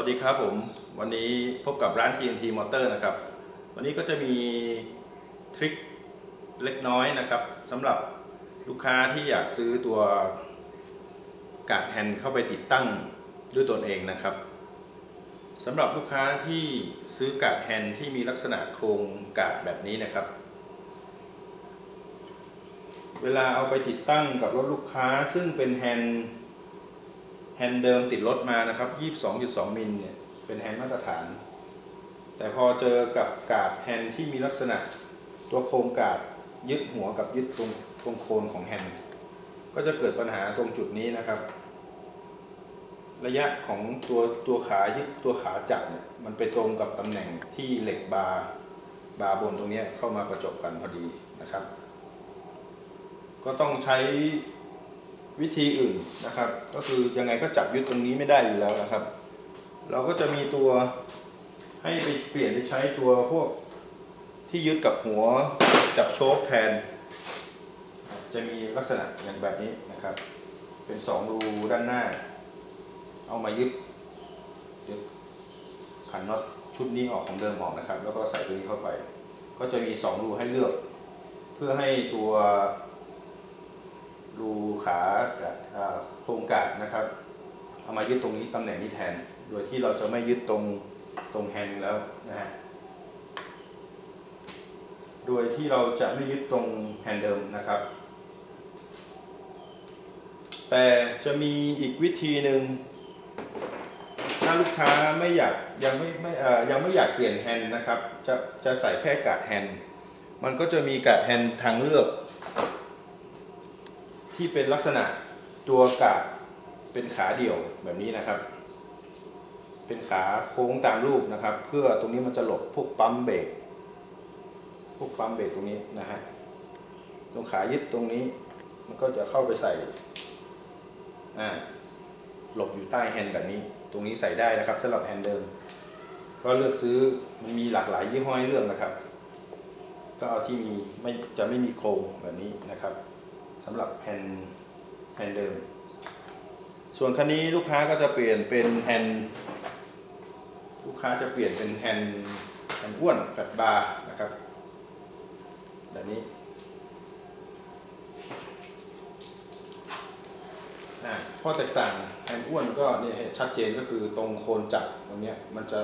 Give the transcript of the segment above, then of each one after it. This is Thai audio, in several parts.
สวัสดีครับผมวันนี้พบกับร้าน TNT Motor นะครับ วันนี้ก็จะมีทริคเล็กน้อยนะครับสำหรับลูกค้าที่อยากซื้อตัวกาดแฮนด์เข้าไปติดตั้งด้วยตนเองนะครับสำหรับลูกค้าที่ซื้อกาดแฮนด์ที่มีลักษณะโครงกาดแบบนี้นะครับ เวลาเอาไปติดตั้งกับรถลูกค้าซึ่งเป็นแฮนด์ แฮนด์เดิมติดรถมานะครับ 22.2 มิลเนี่ยเป็นแฮนด์มาตรฐาน แต่พอเจอกับกาดแฮนด์ที่มีลักษณะตัวโครงกาดยึดหัวกับยึดตรงตรงโคนของแฮนด์ก็จะเกิดปัญหาตรงจุดนี้นะครับ ระยะของตัวตัวขายึดตัวขาจับเนี่ยมันไปตรงกับตำแหน่งที่เหล็กบาร์บาร์บนตรงนี้เข้ามาประจบกันพอดีนะครับ ก็ต้องใช้ วิธีอื่นนะครับ ก็คือยังไงก็จับยึดตรงนี้ไม่ได้อยู่แล้วนะครับ เราก็จะมีตัวให้ไปเปลี่ยนไปใช้ตัวพวกที่ยึดกับหัวจับโชคแทน จะมีลักษณะอย่างแบบนี้นะครับ เป็นสองรูด้านหน้า เอามายึดยึดขันน็อตชุดนี้ออกของเดิมออกนะครับ แล้วก็ใส่ตัวนี้เข้าไป ก็จะมีสองรูให้เลือก เพื่อให้ตัว รูขาเอ่อโครงกาดนะครับ เอามายึดตรงนี้ตำแหน่งนี้แทน โดยที่เราจะไม่ยึดตรงตรงแฮนด์แล้วนะฮะ โดยที่เราจะไม่ยึดตรงแฮนด์เดิมนะครับ แต่จะมีอีกวิธีหนึ่งถ้าลูกค้าไม่อยากยังไม่ไม่ยังไม่อยากเปลี่ยนแฮนด์นะครับ จะจะใส่แค่กาดแฮนด์มันก็จะมีกาดแฮนด์ทางเลือก ที่เป็นลักษณะตัวกาดเป็นขาเดี่ยวแบบนี้นะครับ เป็นขาโค้งตามรูปนะครับ เพื่อตรงนี้มันจะหลบพวกปั๊มเบรกพวกปั๊มเบรกตรงนี้นะฮะตรงขายึดตรงนี้มันก็จะเข้าไปใส่อ่าหลบอยู่ใต้แฮนด์แบบนี้ ตรงนี้ใส่ได้นะครับสำหรับแฮนด์เดิม ก็เลือกซื้อมันมีหลากหลายยี่ห้อให้เลือกนะครับ ก็เอาที่มีไม่จะไม่มีโครงแบบนี้นะครับ สำหรับแผ่นแผ่นเดิม ส่วนคันนี้ลูกค้าก็จะเปลี่ยนเป็นแฮนลูกค้าจะเปลี่ยนเป็นแฮนด์แฮนอ้วนแฟตบาร์นะครับแบบนี้อ่าข้อแตกต่างแฮนด์อ้วนก็เนี่ยชัดเจนก็คือตรงโคนจับตรงเนี้ยมันจะ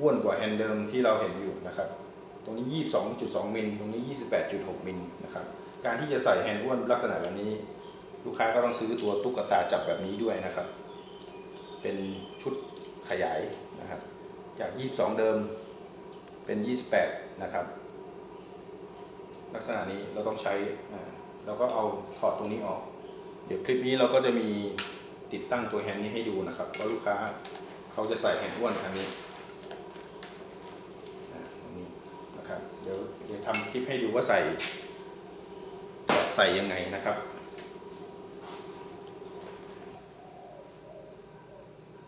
อ้วนกว่าแฮนด์เดิมที่เราเห็นอยู่นะครับ ตรงนี้ 22.2 มิล ตรงนี้ 28.6 มิลนะครับ การที่จะใส่แฮนด์อ้วนลักษณะแบบนี้ ลูกค้าก็ต้องซื้อตัวตุ๊กตาจับแบบนี้ด้วยนะครับ เป็นชุดขยายนะครับ จาก 22 เดิมเป็น 28 นะครับ ลักษณะนี้เราต้องใช้อ่าแล้วก็เอาถอดตรงนี้ออก เดี๋ยวคลิปนี้เราก็จะมีติดตั้งตัวแฮนด์นี้ให้ดูนะครับว่าลูกค้าเขาจะใส่แฮนด์อ้วนอันนี้อ่างนี้นะครับเดี๋ยวเดี๋ยวทำคลิปให้ดูว่าใส่ ใส่ยังไงนะครับ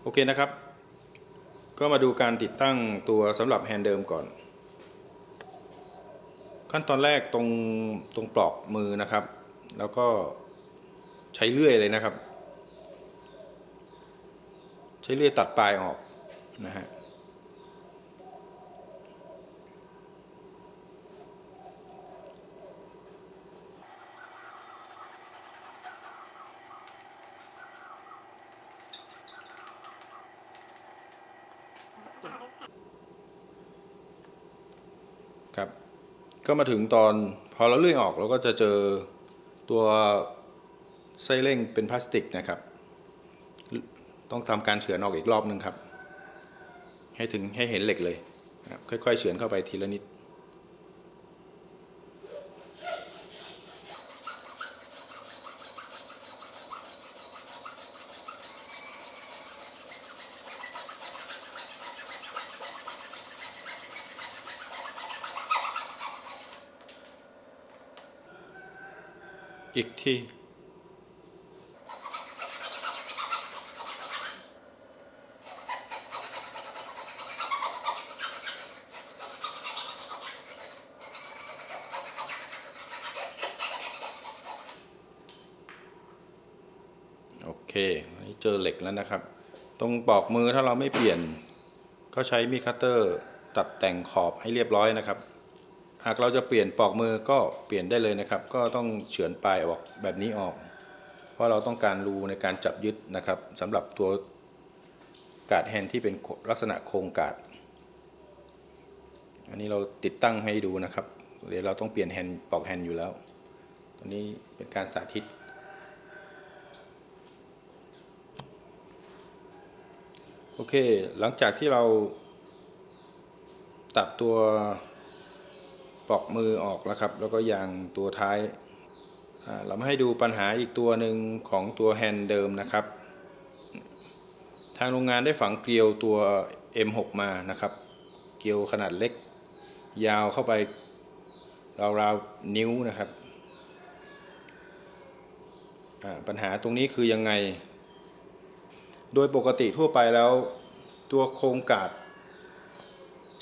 โอเคนะครับ ก็มาดูการติดตั้งตัวสำหรับแฮนด์เดิมก่อน ขั้นตอนแรกตรงตรงปลอกมือนะครับ แล้วก็ใช้เลื่อยเลยนะครับ ใช้เลื่อยตัดปลายออกนะฮะ ครับ ก็มาถึงตอนพอเราเลื่อยออกเราก็จะเจอตัวไส้เร่งเป็นพลาสติกนะครับ ต้องทำการเฉือนออกอีกรอบหนึ่งครับ ให้ถึงให้เห็นเหล็กเลยค่อยๆเฉือนเข้าไปทีละนิด โอเคนี่เจอเหล็กแล้วนะครับ ตรงปอกมือถ้าเราไม่เปลี่ยน ก็ใช้มีดคัตเตอร์ตัดแต่งขอบให้เรียบร้อยนะครับ หากเราจะเปลี่ยนปอกมือก็เปลี่ยนได้เลยนะครับ ก็ต้องเฉือนปลายออกแบบนี้ออก เพราะเราต้องการรูในการจับยึดนะครับสำหรับตัวกาดแฮนที่เป็นลักษณะโครงกาด อันนี้เราติดตั้งให้ดูนะครับ เดี๋ยวเราต้องเปลี่ยนแฮนปอกแฮนอยู่แล้วตอนนี้เป็นการสาธิต โอเค หลังจากที่เราตัดตัว ปอกมือออกแล้วครับ แล้วก็ยางตัวท้ายเรามาให้ดูปัญหาอีกตัวหนึ่งของตัวแฮนด์เดิมนะครับ ทางโรงงานได้ฝังเกลียวตัว M6 มานะครับ เกลียวขนาดเล็ก ยาวเข้าไปราวๆนิ้วนะครับปัญหาตรงนี้คือยังไง โดยปกติทั่วไปแล้ว ตัวโครงกาด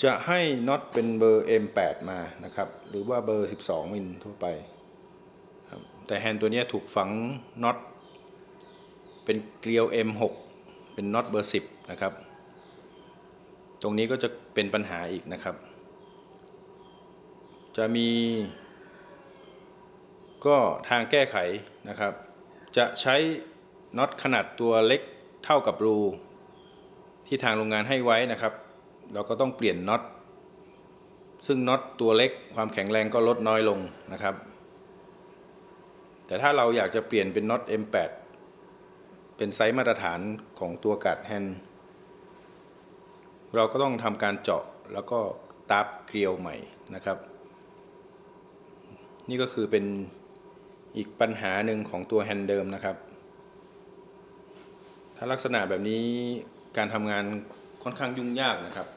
จะให้น็อตเป็นเบอร์ M8 มานะครับ หรือว่าเบอร์ 12 มิลทั่วไปครับแต่แฮนด์ตัวนี้ถูกฝังน็อตเป็นเกลียว M6 เป็นน็อตเบอร์ 10 นะครับ ตรงนี้ก็จะเป็นปัญหาอีกนะครับ จะมี ก็ทางแก้ไขนะครับ จะใช้น็อตขนาดตัวเล็กเท่ากับรู ที่ทางโรงงานให้ไว้นะครับ เราก็ต้องเปลี่ยนน็อตซึ่งน็อตตัวเล็กความแข็งแรงก็ลดน้อยลงนะครับ แต่ถ้าเราอยากจะเปลี่ยนเป็นน็อต M8 เป็นไซส์มาตรฐานของตัวกัดแฮนด์เราก็ต้องทำการเจาะแล้วก็ตับเกลียวใหม่นะครับ นี่ก็คือเป็นอีกปัญหาหนึ่งของตัวแฮนด์เดิมนะครับ ถ้าลักษณะแบบนี้การทำงานค่อนข้างยุ่งยากนะครับ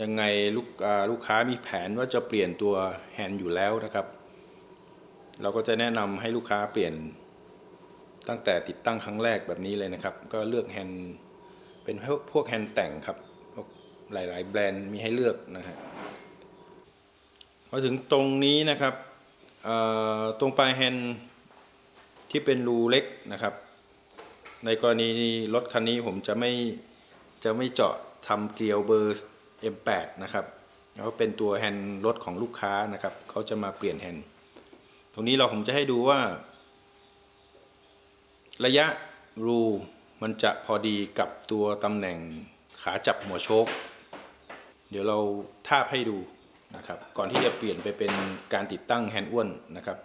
ยังไงลูกลูกค้ามีแผนว่าจะเปลี่ยนตัวแฮนด์อยู่แล้วนะครับ เราก็จะแนะนำให้ลูกค้าเปลี่ยนตั้งแต่ติดตั้งครั้งแรกแบบนี้เลยนะครับ ก็เลือกแฮนด์เป็นพวกพวกแฮนด์แต่งครับพวกหลาย ๆ แบรนด์มีให้เลือกนะฮะพอถึงตรงนี้นะครับตรงปลายแฮนด์ที่เป็นรูเล็กนะครับ ในกรณีรถคันนี้ผมจะไม่จะไม่เจาะทำเกลียวเบอร์ M8 นะครับแล้วเป็นตัวแฮนด์รถของลูกค้านะครับเขาจะมาเปลี่ยนแฮนด์ตรงนี้เราผมจะให้ดูว่า ระยะรูมันจะพอดีกับตัวตำแหน่งขาจับหัวโชค เดี๋ยวเราทาบให้ดูนะครับ ก่อนที่จะเปลี่ยนไปเป็นการติดตั้งแฮนด์อ้วนนะครับ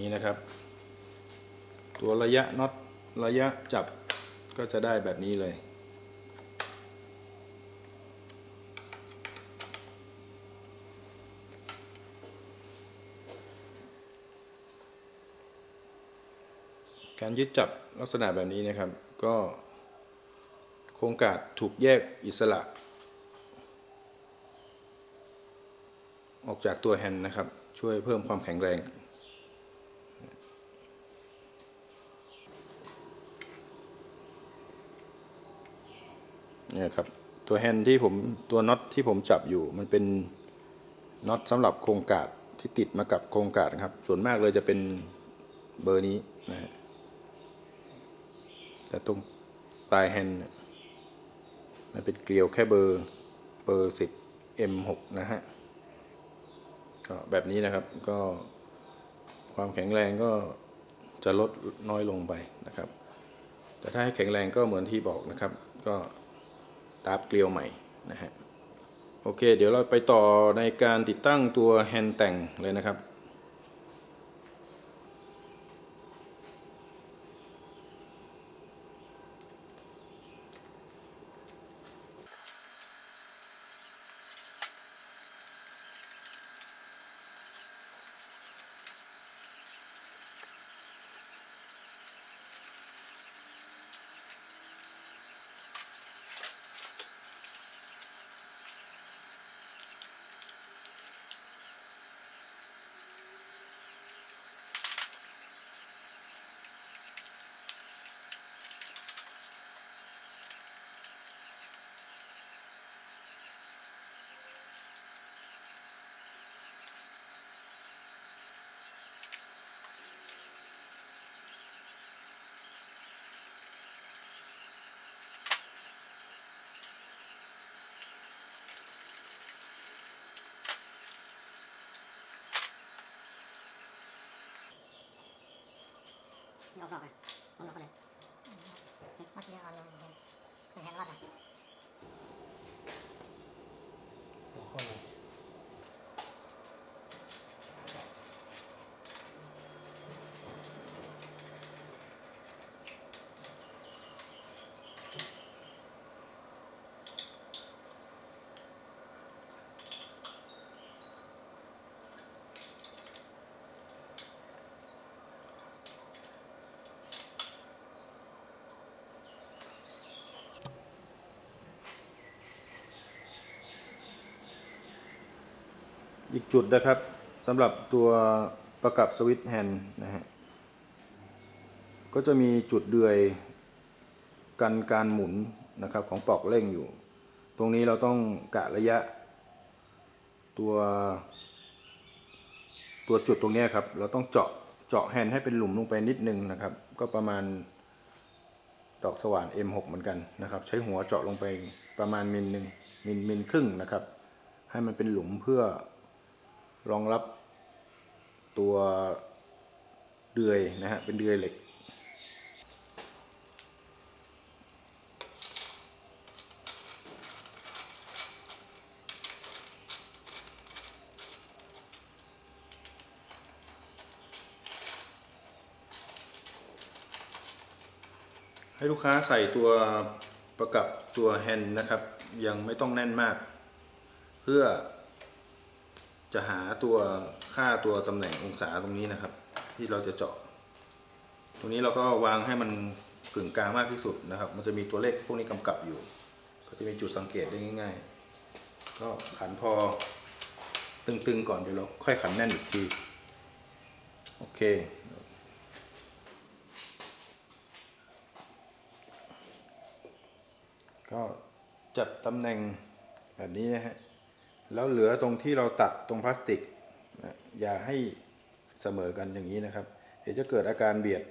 นี้นะครับ ตัวระยะน็อตระยะจับก็จะได้แบบนี้เลย การยึดจับลักษณะแบบนี้นะครับ ก็โครงกาดถูกแยกอิสระ ออกจากตัวแฮนด์นะครับ ช่วยเพิ่มความแข็งแรง เนี่ยครับตัวแฮนด์ที่ผมตัวน็อตที่ผมจับอยู่ มันเป็นน็อตสำหรับโครงกาดที่ติดมากับโครงกาดครับ ส่วนมากเลยจะเป็นเบอร์นี้นะฮะแต่ตรงปลายแฮนด์มันเป็นเกลียวแค่เบอร์เบอร์สิบ M6 นะฮะก็แบบนี้นะครับก็ความแข็งแรงก็จะลดน้อยลงไปนะครับ แต่ถ้าให้แข็งแรงก็เหมือนที่บอกนะครับ ก็ ตาบเกลียวใหม่นะฮะโอเค เดี๋ยวเราไปต่อในการติดตั้งตัวแฮนด์แต่งเลยนะครับ นี่ออกนอกเลยออกนอกเลยเมื่อกี้เอาลงเห็นเห็นรอดอะ อีกจุดนะครับสำหรับตัวประกับสวิตช์แฮนด์นะฮะก็จะมีจุดเดือยกันการหมุนนะครับของปลอกเร่งอยู่ ตรงนี้เราต้องกะระยะ ตัว ตัวจุดตรงนี้ครับ เราต้องเจาะเจาะแฮนด์ให้เป็นหลุมลงไปนิดนึงนะครับ ก็ประมาณดอกสว่าน M6 เหมือนกันนะครับ ใช้หัวเจาะลงไปประมาณมิลหนึ่งมิลมิลครึ่งนะครับ ให้มันเป็นหลุมเพื่อ รองรับตัวเดือยนะฮะ เป็นเดือยเหล็ก ให้ลูกค้าใส่ตัวประกับตัวแฮนด์นะครับ ยังไม่ต้องแน่นมาก เพื่อ จะหาตัวค่าตัวตำแหน่งองศาตรงนี้นะครับ ที่เราจะเจาะ ตรงนี้เราก็วางให้มันกึ่งกลางมากที่สุดนะครับ มันจะมีตัวเลขพวกนี้กำกับอยู่ ก็จะมีจุดสังเกตได้ง่าย ๆ ก็ขันพอตึงๆก่อนเดี๋ยวเราค่อยขันแน่นอีกทีโอเคก็จัดตำแหน่งแบบนี้นะฮะ แล้วเหลือตรงที่เราตัดตรงพลาสติก อย่าให้เสมอกันอย่างนี้นะครับ เดี๋ยวจะเกิดอาการเบียด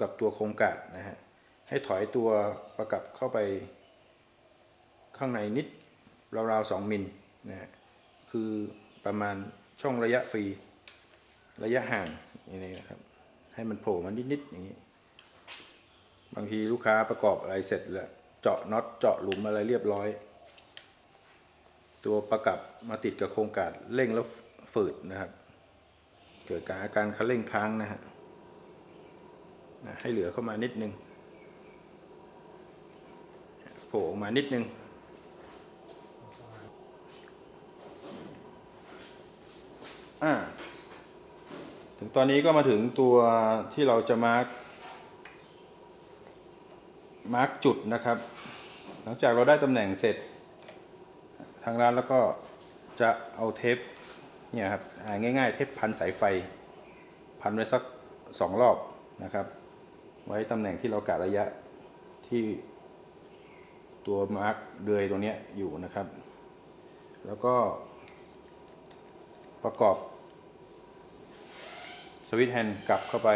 กับตัวโครงกาดนะฮะ ให้ถอยตัวประกับเข้าไปข้างในนิดราวๆ2มิลนะฮะ คือประมาณช่องระยะฟรี ระยะห่างอย่างนี้นะครับ ให้มันโผล่มานิดๆอย่างนี้ บางทีลูกค้าประกอบอะไรเสร็จแล้ว เจาะน็อตเจาะหลุมอะไรเรียบร้อย ตัวประกับมาติดกับโครงการเร่งแล้วฝืดนะครับ เกิดการอาการคันเร่งค้างนะฮะให้เหลือเข้ามานิดนึงโผล่ออกมานิดนึงอ่าถึงตอนนี้ก็มาถึงตัวที่เราจะมาร์กมาร์กจุดนะครับ หลังจากเราได้ตำแหน่งเสร็จ ทางร้านแล้วก็จะเอาเทปเนี่ยครับง่าย ๆ เทปพันสายไฟ พันไว้สักสองรอบนะครับ ไว้ตำแหน่งที่เรากะระยะที่ตัวมาร์กเดือยตรงนี้อยู่นะครับ แล้วก็ประกอบสวิตช์แฮนด์กลับเข้าไป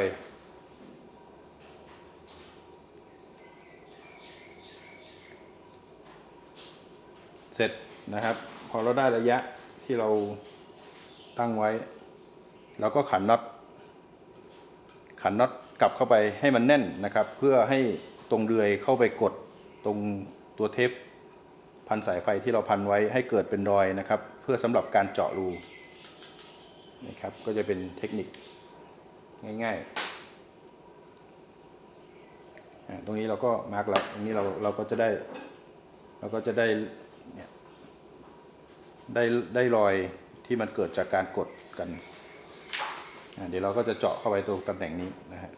เสร็จ นะครับ พอเราได้ระยะที่เราตั้งไว้เราก็ขันน็อตขันน็อตกลับเข้าไปให้มันแน่นนะครับ เพื่อให้ตรงเดือยเข้าไปกดตรงตัวเทปพันสายไฟที่เราพันไว้ให้เกิดเป็นรอยนะครับ เพื่อสำหรับการเจาะรูนะครับก็จะเป็นเทคนิคง่ายๆ ตรงนี้เราก็มาร์กแล้วตรงนี้เราเราก็จะได้ เราก็จะได้เนี่ย ได้ได้รอยที่มันเกิดจากการกดกัน เดี๋ยวเราก็จะเจาะเข้าไปตรงตำแหน่งนี้นะฮะ